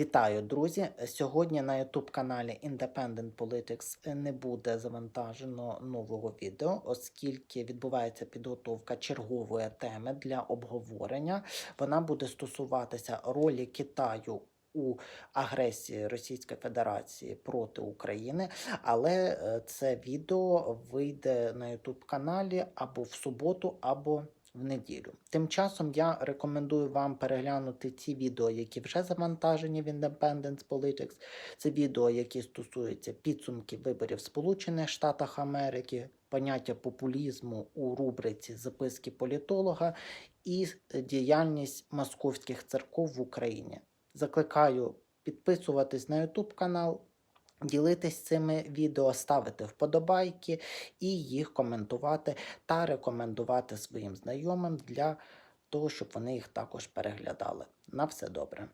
Вітаю, друзі! Сьогодні на YouTube каналі Independent Politics не буде завантажено нового відео, оскільки відбувається підготовка чергової теми для обговорення. Вона буде стосуватися ролі Китаю. У агресії Російської Федерації проти України, але е, це відео вийде на YouTube каналі або в суботу, або в неділю. Тим часом я рекомендую вам переглянути ті відео, які вже завантажені в Independence Politics. Це відео, які стосуються підсумків виборів в Сполучених Штатах Америки, поняття популізму у рубриці записки політолога і діяльність московських церков в Україні. Закликаю підписуватись на YouTube канал. Ділитись цими відео, ставити вподобайки і їх коментувати та рекомендувати своїм знайомим для того, щоб вони їх також переглядали. На все добре.